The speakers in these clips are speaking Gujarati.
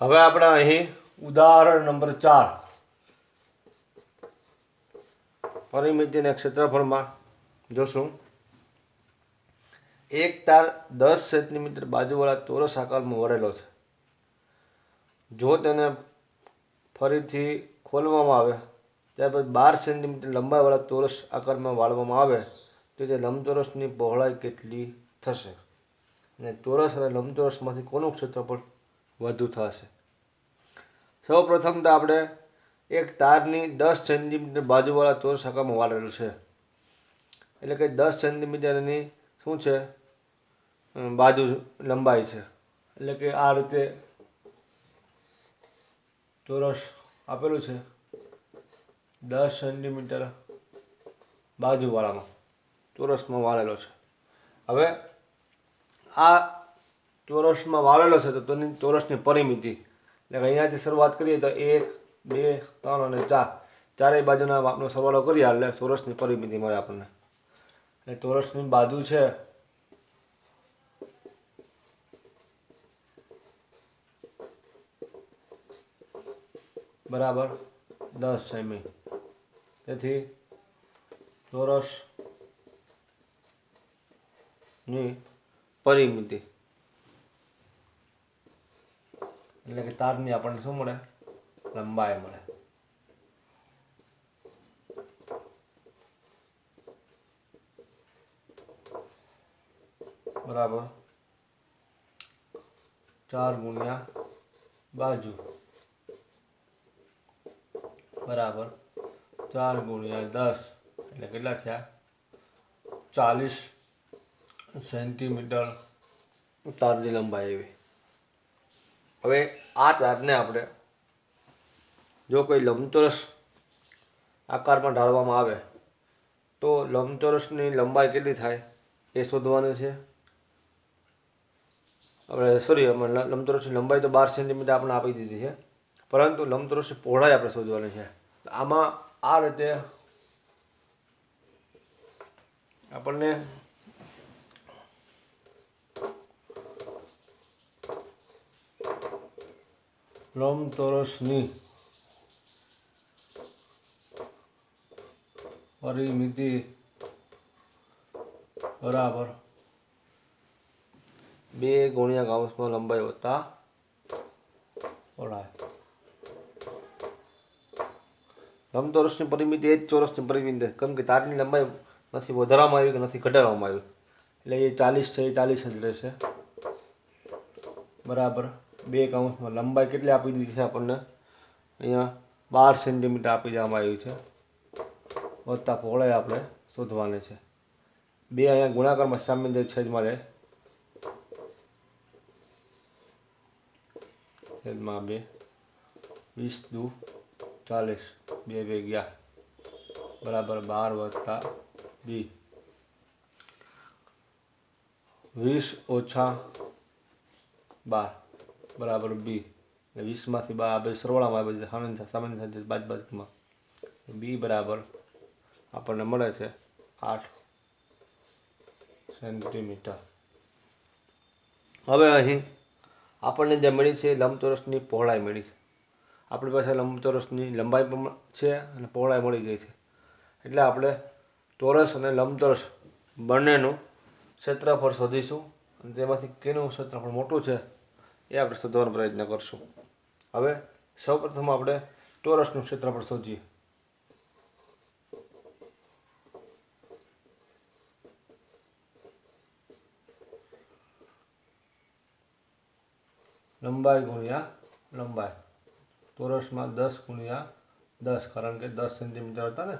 હવે આપણે અહીં ઉદાહરણ નંબર ચાર. પરિમિતિના ક્ષેત્રફળમાં જોશું. એક તાર દસ સેન્ટીમીટર બાજુવાળા ચોરસ આકારમાં વળેલો છે. જો તેને ફરીથી ખોલવામાં આવે ત્યારબાદ બાર સેન્ટીમીટર લંબાઈવાળા ચોરસ આકારમાં વાળવામાં આવે, તો તે લંબચોરસની પહોળાઈ કેટલી થશે? અને ચોરસ અને લંબચોરસમાંથી કોનું ક્ષેત્રફળ વધુ થશે. સૌ પ્રથમ તો આપણે એક તારની દસ સેન્ટીમીટર બાજુવાળા ચોરસ આકારમાં વાળેલું છે. એટલે કે દસ સેન્ટીમીટરની શું છે? બાજુ લંબાઈ છે. એટલે કે આ રીતે ચોરસ આપેલું છે. દસ સેન્ટીમીટર બાજુવાળામાં ચોરસમાં વાળેલો છે. હવે આ ચોરસમાં વાળેલો છે તો તેની ચોરસની પરિમિતિ. એટલે અહીંયાથી શરૂઆત કરીએ તો એક, બે, ત્રણ અને ચાર. ચારેય બાજુના માપનો સરવાળો કરીએ એટલે ચોરસની પરિમિતિ મળે આપણને. એટલે ચોરસની બાજુ છે. બરાબર. દસ સેમી. તેથી ચોરસની પરિમિતિ. એટલે કે તારની આપણને શું મળે? લંબાઈ મળે. બરાબર. ચાર ગુણ્યા બાજુ. બરાબર. ચાર ગુણ્યા દસ. એટલે કેટલા થયા? ચાલીસ સેન્ટીમીટર. તારની લંબાઈ એવી. હવે આ તારને આપણે જો કોઈ લંબચોરસ આકારમાં ઢાળવામાં આવે, તો લંબચોરસની લંબાઈ કેટલી થાય એ શોધવાનું છે. આપણે સોરી લંબચોરસની લંબાઈ તો બાર સેન્ટીમીટર આપણે આપી દીધી છે, પરંતુ લંબચોરસની પહોળાઈ આપણે શોધવાની છે. આમાં આ રીતે આપણને લંબચોરસની પરિમિતિ બરાબર. બે ગુણ્યા કાઉન્સમાં લંબાઈ વત્તા પહોળાઈ લંબચોરસની પરિમિતિ એ જ ચોરસની પરિમિતિ. કેમ કે તારની લંબાઈ નથી વધારવામાં આવી કે નથી ઘટાડવામાં આવી. એટલે એ ચાલીસ છે, એ ચાલીસ જ રહેશે. બરાબર. બે કાઉન્સમાં લંબાઈ કેટલી આપી દીધી છે આપણને? અહીંયા બાર સેન્ટીમીટર આપી દેવામાં આવ્યું છે. વત્તા પહોળાઈ આપણે શોધવાની છે. બે અહીંયા ગુણાકારમાં સામાન્ય જાય છેદમાં જાય. છેદમાં બે. વીસ દુ ચાલીસ. બે બે ગયા બરાબર બાર વત્તા બી. વીસ ઓછા બાર. બરાબર બી. વીસમાંથી બા, આ બે સરવાળામાં આવે છે સામાન્ય સામાન્ય સાથે બાદ બાદમાં બી બરાબર આપણને મળે છે આઠ સેન્ટીમીટર. હવે અહીં આપણને જે મળી છે લંબચોરસની પહોળાઈ મળી છે. આપણી પાસે લંબચોરસની લંબાઈ પણ છે અને પહોળાઈ મળી ગઈ છે. એટલે આપણે ચોરસ અને લંબચોરસ બંનેનું ક્ષેત્રફળ શોધીશું અને તેમાંથી કેનું ક્ષેત્રફળ મોટું છે એ આપણે શોધવાનો પ્રયત્ન કરશું. હવે સૌપ્રથમ આપણે ટોરસનું ક્ષેત્રફળ શોધીએ. લંબાઈ ગુણ્યા લંબાઈ. ચોરસમાં દસ ગુણ્યા દસ, કારણ કે દસ સેન્ટીમીટર હતા ને.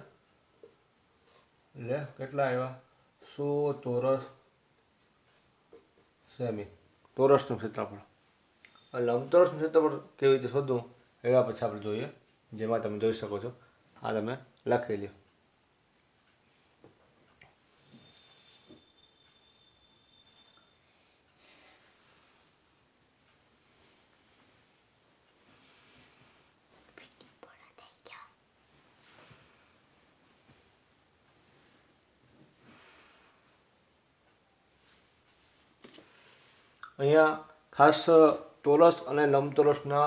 એટલે કેટલા આવ્યા? સો ચોરસ સેમી. ચોરસનું ક્ષેત્રફળ. આ લંબચોરસનું ક્ષેત્રફળ કેવી રીતે શોધવું એવા પછી આપણે જોઈએ જેમાં તમે જોઈ શકો છો આ તમે લખી લ્યો અહીંયા ખાસ ચોરસ અને લંબચોરસના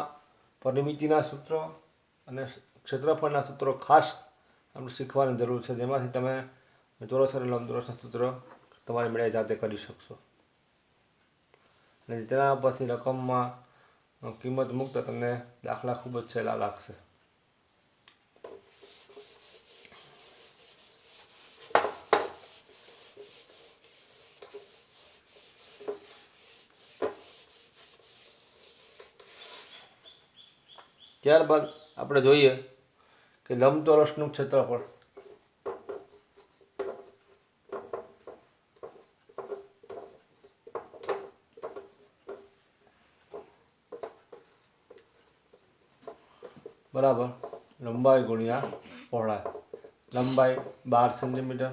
પરિમિતિના સૂત્રો અને ક્ષેત્રફળના સૂત્રો ખાસ આપણે શીખવાની જરૂર છે. જેમાંથી તમે ચોરસ અને લંબચોરસના સૂત્રો તમારી મેળે જાતે કરી શકશો. અને તેના પરથી રકમમાં કિંમત મૂકતા તમને દાખલા ખૂબ જ સહેલા લાગશે. ત્યારબાદ આપણે જોઈએ કે લંબચોરસનું ક્ષેત્રફળ. બરાબર. લંબાઈ ગુણ્યા પહોળાઈ. લંબાઈ બાર સેન્ટીમીટર,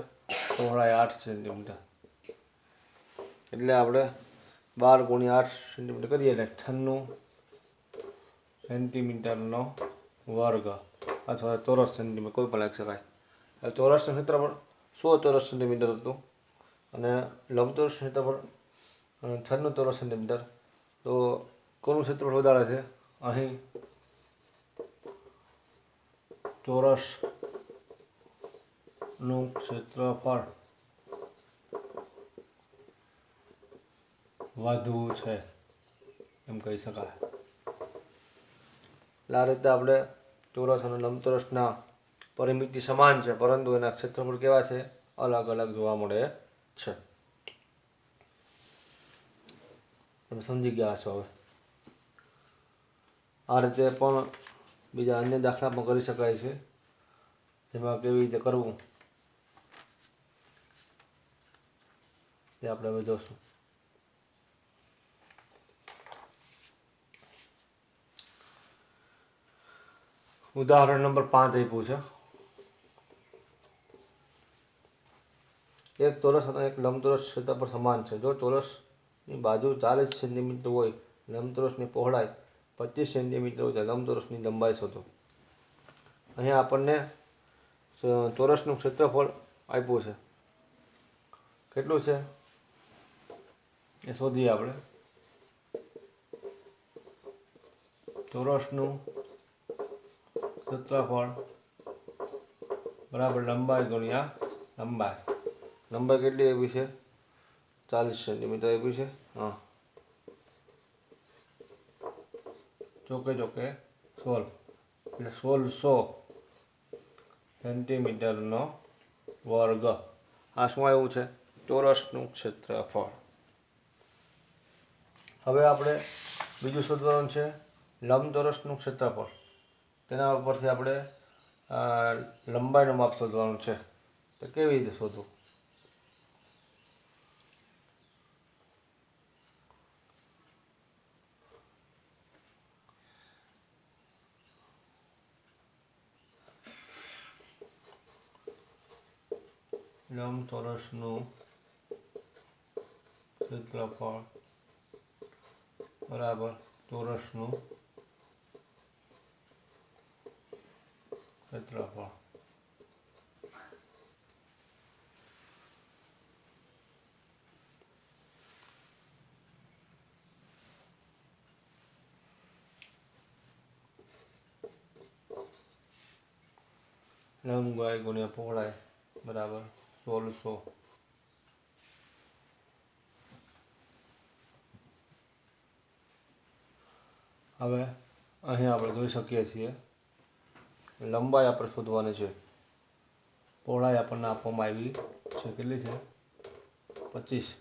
પહોળાઈ આઠ સેન્ટીમીટર. એટલે આપણે બાર ગુણ્યા આઠ સેન્ટીમીટર કરીએ એટલે અઠ્ઠાણું સેન્ટીમીટરનો વર્ગ અથવા ચોરસ સેન્ટીમીટર, કોઈ પણ લખી શકાય ચોરસનું ક્ષેત્રફળ સો ચોરસ સેન્ટીમીટર હતું. અને લંબચોરસ ક્ષેત્રફળ છન્નું ચોરસ સેન્ટીમીટર. તો કોનું ક્ષેત્રફળ વધારે છે? અહીં ચોરસનું ક્ષેત્રફળ વધુ છે. એમ કહી શકાય. એટલે આ રીતે આપણે ચોરસ અને લંબચોરસના પરિમિતિ સમાન છે, પરંતુ એના ક્ષેત્રફળ કેવા છે? અલગ અલગ જોવા મળે છે. તમે સમજી ગયા છો હવે. આ રીતે પણ બીજા અન્ય દાખલા પણ કરી શકાય છે. જેમાં કેવી રીતે કરવું, તે આપણે હવે જોશું. ઉદાહરણ નંબર પાંચ આપ્યું છે. એક ચોરસ અને એક લંબચોરસ ક્ષેત્રફળ સમાન છે. જો ચોરસની બાજુ ચાલીસ સેન્ટીમીટર હોય, લંબચોરસની પહોળાઈ પચીસ સેન્ટીમીટર હોય, તો લંબચોરસની લંબાઈ શોધો. અહીંયા આપણને ચોરસનું ક્ષેત્રફળ આપ્યું છે. કેટલું છે? એ શોધીએ આપણે. ચોરસનું ક્ષેત્રફળ બરાબર લંબાઈ ગુણ્યા લંબાઈ. લંબાઈ કેટલી આપી છે? ચાલીસ સેન્ટીમીટર આપી છે? હા. ચોકે ચોકે સોળ. એટલે સોળસો સેન્ટીમીટરનો વર્ગ. આ શું આવ્યું છે? ચોરસનું ક્ષેત્રફળ. હવે આપણે બીજું શોધવાનું છે. લંબચોરસનું ક્ષેત્રફળ. તેના ઉપરથી આપણે લંબાઈનું માપ શોધવાનું છે. તો કેવી રીતે શોધવું? લંબચોરસનું ક્ષેત્રફળ બરાબર ચોરસનું ક્ષેત્રફળ લંબાઈ ગુણ્યા પહોળાઈ બરાબર સોળસો. હવે અહીં આપણે જોઈ શકીએ છીએ લંબાઈ આપણે શોધવાની છે. પહોળાઈ આપણને આપવામાં આવી છે. કેટલી છે? પચીસ.